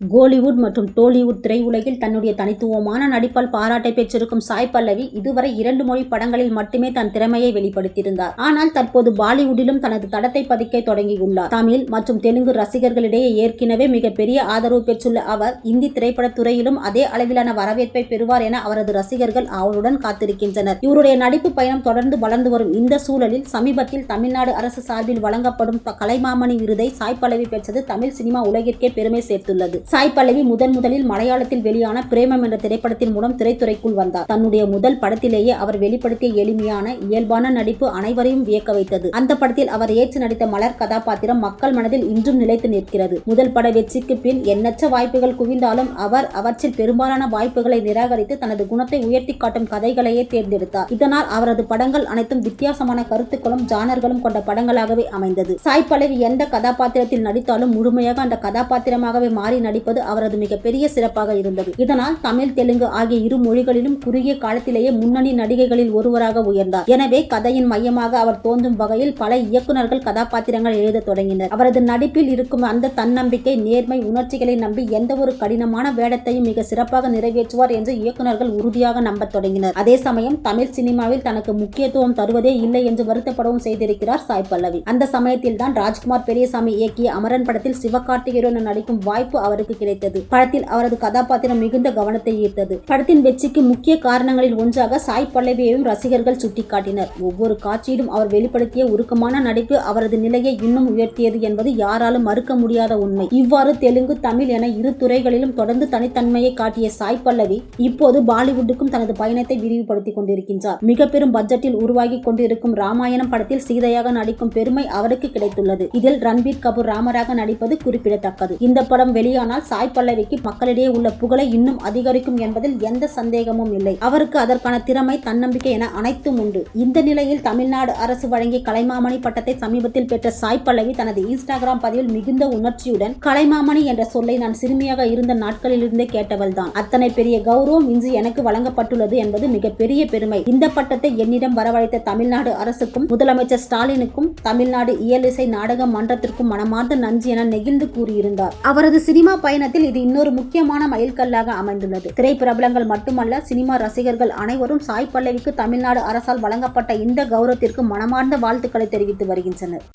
கோலிவுட் மற்றும் டோலிவுட் திரையுலகில் தன்னுடைய தனித்துவமான நடிப்பால் பாராட்டை பெற்றிருக்கும் சாய் பல்லவி இதுவரை இரண்டு மொழி படங்களில் மட்டுமே தன் திறமையை வெளிப்படுத்தியிருந்தார். ஆனால் தற்போது பாலிவுட்டிலும் தனது தடத்தை பதிக்க தொடங்கியுள்ளார். தமிழ் மற்றும் தெலுங்கு ரசிகர்களிடையே ஏற்கனவே மிகப்பெரிய ஆதரவு பெற்றுள்ள அவர் இந்தி திரைப்பட துறையிலும் அதே அளவிலான வரவேற்பை பெறுவார் என அவரது ரசிகர்கள் அவருடன் காத்திருக்கின்றனர். இவருடைய நடிப்பு பயணம் தொடர்ந்து வளர்ந்து வரும் இந்த சூழலில் சமீபத்தில் தமிழ்நாடு அரசு சார்பில் வழங்கப்படும் கலைமாமணி விருதை சாய் பல்லவி பெற்றது தமிழ் சினிமா உலகிற்கே பெருமை சேர்த்துள்ளது. சாய் பல்லவி முதன் முதலில் மலையாளத்தில் வெளியான பிரேமம் என்ற திரைப்படத்தின் மூலம் திரைத்துறைக்குள் வந்தார். தன்னுடைய முதல் படத்திலேயே அவர் வெளிப்படுத்திய எளிமையான இயல்பான நடிப்பு அனைவரையும் வியக்க வைத்தது. அந்த படத்தில் அவர் ஏற்று நடித்த மலர் கதாபாத்திரம் மக்கள் மனதில் இன்றும் நிலைத்து நிற்கிறது. முதல் பட வெற்றிக்கு பின் எண்ணற்ற வாய்ப்புகள் குவிந்தாலும் அவர் அவற்றில் பெரும்பாலான வாய்ப்புகளை நிராகரித்து தனது குணத்தை உயர்த்தி காட்டும் கதைகளையே தேர்ந்தெடுத்தார். இதனால் அவரது படங்கள் அனைத்தும் வித்தியாசமான கருத்துக்களும் ஜானர்களும் கொண்ட படங்களாகவே அமைந்தது. சாய் பல்லவி எந்த கதாபாத்திரத்தில் நடித்தாலும் முழுமையாக அந்த கதாபாத்திரமாகவே மாறி நடிப்பது அவரது மிகப்பெரிய சிறப்பாக இருந்தது. இதனால் தமிழ் தெலுங்கு ஆகிய இரு மொழிகளிலும் குறுகிய காலத்திலேயே முன்னணி நடிகைகளில் ஒருவராக உயர்ந்தார். எனவே கதையின் மையமாக அவர் தோன்றும் வகையில் பல இயக்குனர்கள் கதாபாத்திரங்கள் எழுதத் தொடங்கினர். அவரது நடிப்பில் இருக்கும் அந்த தன்னம்பிக்கை நேர்மை உணர்ச்சிகளை நம்பி எந்த ஒரு கடினமான வேடத்தையும் மிக சிறப்பாக நிறைவேற்றுவார் என்று இயக்குனர்கள் உறுதியாக நம்பத் தொடங்கினர். அதே சமயம் தமிழ் சினிமாவில் தனக்கு முக்கியத்துவம் தருவதே இல்லை என்று வருத்தப்படவும் செய்திருக்கிறார் சாய் பல்லவி. அந்த சமயத்தில் தான் ராஜ்குமார் பெரியசாமி இயக்கிய அமரன் படத்தில் சிவகார்த்திகேயன் நடிக்கும் வாய்ப்பு அவருக்கு அவருக்கு கிடைத்தது. படத்தில் அவரது கதாபாத்திரம் மிகுந்த கவனத்தை ஈர்த்தது. படத்தின் வெற்றிக்கு முக்கிய காரணங்களில் ஒன்றாக சாய் பல்லவியையும் ரசிகர்கள் சுட்டிக்காட்டினர். ஒவ்வொரு காட்சியிலும் அவர் வெளிப்படுத்திய உருக்கமான நடிப்பு அவரது நிலையை இன்னும் உயர்த்தியது என்பது யாராலும் மறுக்க முடியாத உண்மை. இவ்வாறு தெலுங்கு தமிழ் என இரு துறைகளிலும் தொடர்ந்து தனித்தன்மையை காட்டிய சாய் பல்லவி இப்போது பாலிவுட்டுக்கும் தனது பயணத்தை விரிவுபடுத்திக் கொண்டிருக்கின்றார். மிக பெரும் பட்ஜெட்டில் உருவாகி கொண்டிருக்கும் ராமாயணம் படத்தில் சீதையாக நடிக்கும் பெருமை அவருக்கு கிடைத்துள்ளது. இதில் ரன்பீர் கபூர் ராமராக நடிப்பது குறிப்பிடத்தக்கது. இந்த படம் வெளியானால் சாய் பல்லவிக்கு மக்களிடையே உள்ள புகழை இன்னும் அதிகரிக்கும் என்பதில் எந்த சந்தேகமும் இல்லை. அவருக்கு அதற்கான திறமை தன்னம்பிக்கை என அனைத்தும் உண்டு. இந்த நிலையில் தமிழ்நாடு அரசு வழங்கிய கலைமாமணி பட்டத்தை சமீபத்தில் பெற்ற சாய் பல்லவி தனது இன்ஸ்டாகிராம் பதிவில் மிகுந்த உணர்ச்சியுடன் கலைமாமணி என்ற சொல்லை நான் சிறுமியாக இருந்த நாட்களிலிருந்தே கேட்டவள் தான். அத்தனை பெரிய கௌரவம் இன்று எனக்கு வழங்கப்பட்டுள்ளது என்பது மிகப்பெரிய பெருமை. இந்த பட்டத்தை என்னிடம் வரவழைத்த தமிழ்நாடு அரசுக்கும் முதலமைச்சர் ஸ்டாலினுக்கும் தமிழ்நாடு இயலிசை நாடக மன்றத்திற்கும் மனமார்ந்த நன்றி என நெகிழ்ந்து கூறியிருந்தார். அவரது சினிமா பயணத்தில் இது இன்னொரு முக்கியமான மைல்கல்லாக அமைந்துள்ளது. திரைப்பிரபலங்கள் மட்டுமல்ல சினிமா ரசிகர்கள் அனைவரும் சாய் பல்லவிக்கு தமிழ்நாடு அரசால் வழங்கப்பட்ட இந்த கௌரவத்திற்கு மனமார்ந்த வாழ்த்துக்களை தெரிவித்து வருகின்றனர்.